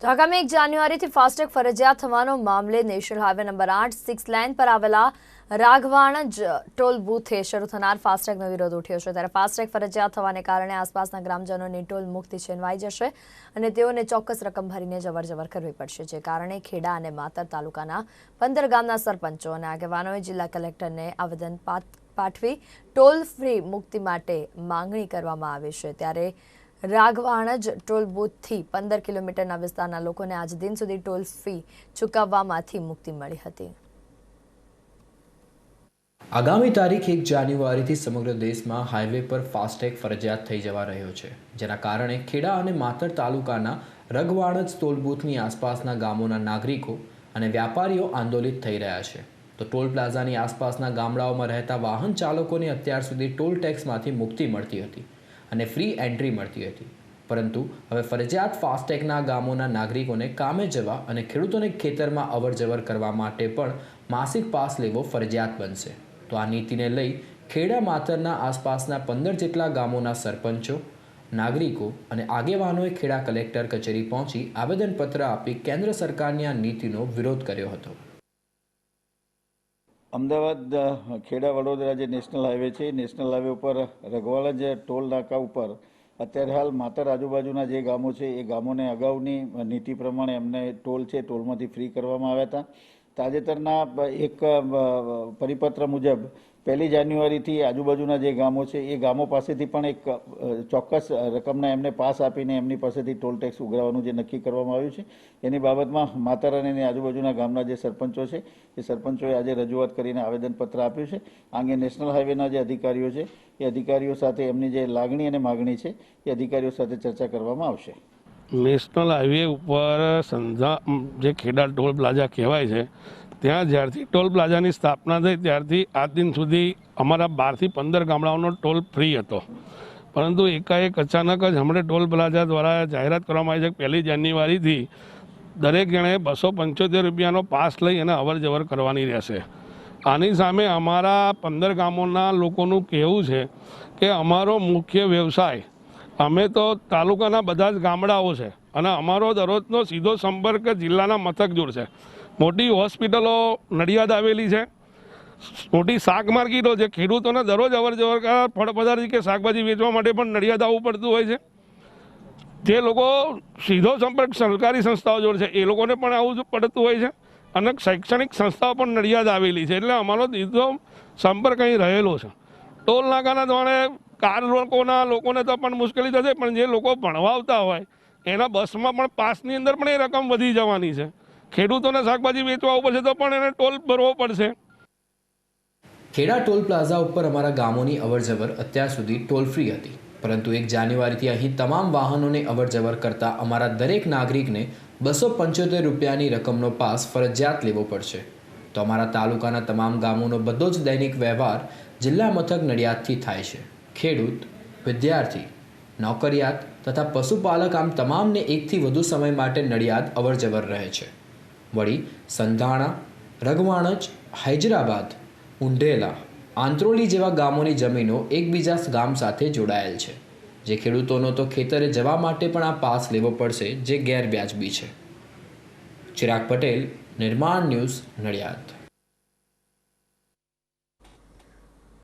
તો આગામી એક જાન્યુઆરીથી ફાસ્ટેગ ફરજિયાત થવાનો મામલે નેશનલ હાઈવે નંબર આઠ સિક્સ લાઇન પર આવેલા રાઘવાણજ ટોલ બૂથે શરૂ થનાર ફાસ્ટેગનો વિરોધ ઉઠ્યો છે. ત્યારે ફાસ્ટેગ ફરજિયાત થવાને કારણે આસપાસના ગ્રામજનોની ટોલ મુક્તિ છીનવાઈ જશે અને તેઓને ચોક્કસ રકમ ભરીને જવરજવર કરવી પડશે, જે કારણે ખેડા અને માતર તાલુકાના પંદર ગામના સરપંચો અને આગેવાનોએ જિલ્લા કલેક્ટરને આવેદન પાઠ- પાઠવી ટોલ ફ્રી મુક્તિ માટે માંગણી કરવામાં આવી છે. ત્યારે રાઘવાણજ ટોલ બુથથી પંદર કિલોમીટરના વિસ્તારના લોકોને આજ દિન સુધી ટોલ ફી ચૂકવવામાંથી મુક્તિ મળી હતી. આગામી તારીખ એક જાન્યુઆરીથી સમગ્ર દેશમાં હાઈવે પર ફાસ્ટેગ ફરજિયાત થઈ જવા રહ્યો છે, જેના કારણે ખેડા અને માતર તાલુકાના રગવાણજ ટોલ બૂથની આસપાસના ગામોના નાગરિકો અને વ્યાપારીઓ આંદોલિત થઈ રહ્યા છે. તો ટોલ પ્લાઝાની આસપાસના ગામડાઓમાં રહેતા વાહન ચાલકોને અત્યાર સુધી ટોલ ટેક્સમાંથી મુક્તિ મળતી હતી. અને ફ્રી એન્ટ્રી મળતી હતી. પરંતુ હવે ફરજિયાત ફાસ્ટેગના ગામોના નાગરિકોને કામે જવા અને ખેડૂતોને ખેતરમાં અવરજવર કરવા માટે પણ માસિક પાસ લેવો ફરજિયાત બનશે. તો આ નીતિને લઈ ખેડા માતરના આસપાસના પંદર જેટલા ગામોના સરપંચો, નાગરિકો અને આગેવાનોએ ખેડા કલેક્ટર કચેરી પહોંચી આવેદનપત્ર આપી કેન્દ્ર સરકારની આ નીતિનો વિરોધ કર્યો હતો. અમદાવાદ ખેડા, વડોદરા જે નેશનલ હાઈવે છે નેશનલ હાઈવે ઉપર રઘવાળા જે ટોલ નાકા ઉપર અત્યારે હાલ માતર આજુબાજુના જે ગામો છે, એ ગામોને અગાઉની નીતિ પ્રમાણે એમને ટોલ છે, ટોલમાંથી ફ્રી કરવામાં આવ્યા હતા. તાજેતરના એક પરિપત્ર મુજબ પહેલી જાન્યુઆરીથી આજુબાજુના જે ગામો છે, એ ગામો પાસેથી પણ એક ચોક્કસ રકમના એમને પાસ આપીને એમની પાસેથી ટોલ ટેક્સ ઉઘરાવવાનું જે નક્કી કરવામાં આવ્યું છે, એની બાબતમાં માતર અને આજુબાજુના ગામના જે સરપંચો છે, એ સરપંચોએ આજે રજૂઆત કરીને આવેદનપત્ર આપ્યું છે. આ અંગે નેશનલ હાઈવેના જે અધિકારીઓ છે, એ અધિકારીઓ સાથે એમની જે લાગણી અને માગણી છે, એ અધિકારીઓ સાથે ચર્ચા કરવામાં આવશે. નેશનલ હાઈવે ઉપર સંધા જે ખેડા ટોલ પ્લાઝા કહેવાય છે ત્યાં જ્યારથી ટોલ પ્લાઝાની સ્થાપના થઈ, ત્યારથી આજ દિન સુધી અમારા બારથી પંદર ગામડાઓનો ટોલ ફ્રી હતો. પરંતુ એકાએક અચાનક જ હમણાં ટોલ પ્લાઝા દ્વારા જાહેરાત કરવામાં આવી છે પહેલી જાન્યુઆરીથી દરેક જણે બસો પંચોતેર રૂપિયાનો પાસ લઈ અને અવર જવર કરવાની રહેશે. આની સામે અમારા પંદર ગામોના લોકોનું કહેવું છે કે અમારો મુખ્ય વ્યવસાય અમે તો તાલુકાના બધા જ ગામડાઓ છે અને અમારો દરરોજનો સીધો સંપર્ક જિલ્લાના મથક જોડ છે. મોટી હોસ્પિટલો નડિયાદ આવેલી છે. મોટી શાક માર્કેટો છે. ખેડૂતોને દરરોજ અવર જવર કરવા કે શાકભાજી વેચવા માટે પણ નડિયાદ આવવું પડતું હોય છે. જે લોકો સીધો સંપર્ક સરકારી સંસ્થાઓ જોડે છે, એ લોકોને પણ આવું પડતું હોય છે. અને શૈક્ષણિક સંસ્થાઓ પણ નડિયાદ આવેલી છે. એટલે અમારો સીધો સંપર્ક અહીં રહેલો છે. ટોલ નાકાના દ્વારા કાર લોકોના લોકોને તો પણ મુશ્કેલી થશે, પણ જે લોકો ભણવા આવતા હોય, એના બસમાં પણ પાસની અંદર પણ એ રકમ વધી જવાની છે. ખેડૂતોને શાકભાજી વેચવા આવવું પડશે તો પણ એને ટોલ ભરવો પડશે. ખેડા ટોલ પ્લાઝા ઉપર અમારા ગામોની અવરજવર અત્યાર સુધી ટોલ ફ્રી હતી. પરંતુ એક જાન્યુઆરીથી અહીં તમામ વાહનોને અવરજવર કરતા અમારા દરેક નાગરિકને બસો પંચોતેર રૂપિયાની રકમનો પાસ ફરજિયાત લેવો પડશે. તો અમારા તાલુકાના તમામ ગામોનો બધો જ દૈનિક વ્યવહાર જિલ્લા મથક નડિયાદથી થાય છે. ખેડૂત, વિદ્યાર્થી, નોકરિયાત તથા પશુપાલક આમ તમામને એકથી વધુ સમય માટે નડિયાદ અવરજવર રહે છે. વળી સંધાણા રગવાણજ હૈદરાબાદ, ઉંઢેલા, આંત્રોલી જેવા ગામોની જમીનો એકબીજા ગામ સાથે જોડાયેલ છે. જે ખેડૂતોનો તો ખેતરે જવા માટે પણ આ પાસ લેવો પડશે જે ગેરવ્યાજબી છે. ચિરાગ પટેલ, નિર્માણ ન્યૂઝ, નડિયાદ.